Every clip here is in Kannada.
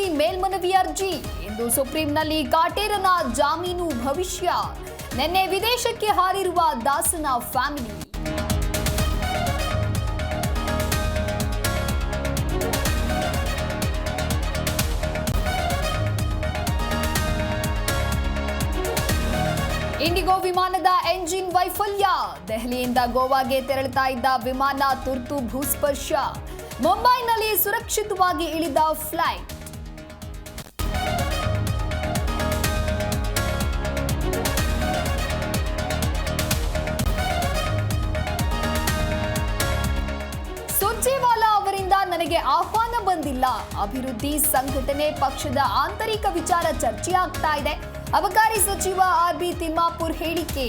ಮೇಲ್ಮನವಿ ಅರ್ಜಿ. ಇಂದು ಸುಪ್ರೀಂನಲ್ಲಿ ಕಾಟೇರನ ಜಾಮೀನು ಭವಿಷ್ಯ. ನಿನ್ನೆ ವಿದೇಶಕ್ಕೆ ಹಾರಿರುವ ದಾಸನ ಫ್ಯಾಮಿಲಿ. ಇಂಡಿಗೋ ವಿಮಾನದ ಎಂಜಿನ್ ವೈಫಲ್ಯ. ದೆಹಲಿಯಿಂದ ಗೋವಾಗೆ ತೆರಳುತ್ತಾ ಇದ್ದ ವಿಮಾನ ತುರ್ತು ಭೂಸ್ಪರ್ಶ. ಮುಂಬೈನಲ್ಲಿ ಸುರಕ್ಷಿತವಾಗಿ ಇಳಿದ ಫ್ಲೈಟ್. ನನಗೆ ಆಹ್ವಾನ ಬಂದಿಲ್ಲ. ಅಭಿವೃದ್ಧಿ ಸಂಘಟನೆ ಪಕ್ಷದ ಆಂತರಿಕ ವಿಚಾರ ಚರ್ಚೆಯಾಗ್ತಾ ಇದೆ. ಅಬಕಾರಿ ಸಚಿವ ಆರ್ ಬಿ ತಿಮ್ಮಾಪುರ್ ಹೇಳಿಕೆ.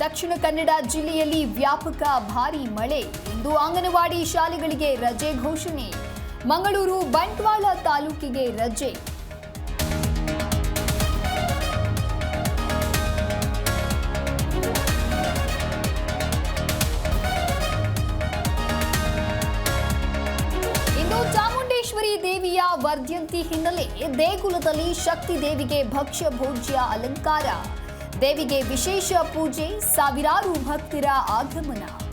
ದಕ್ಷಿಣ ಕನ್ನಡ ಜಿಲ್ಲೆಯಲ್ಲಿ ವ್ಯಾಪಕ ಭಾರೀ ಮಳೆ. ಇಂದು ಅಂಗನವಾಡಿ ಶಾಲೆಗಳಿಗೆ ರಜೆ ಘೋಷಣೆ. ಮಂಗಳೂರು ಬಂಟ್ವಾಳ ತಾಲೂಕಿಗೆ ರಜೆ. ವರ್ಧಂತಿ ಹಿನ್ನೆಲೆ ದೇಗುಲದಲ್ಲಿ ಶಕ್ತಿ ದೇವಿಗೆ ಭಕ್ಷ್ಯ ಭೋಜ್ಯ ಅಲಂಕಾರ. ದೇವಿಗೆ ವಿಶೇಷ ಪೂಜೆ ಸಾವಿರಾರು ಭಕ್ತರ ಆಗಮನ.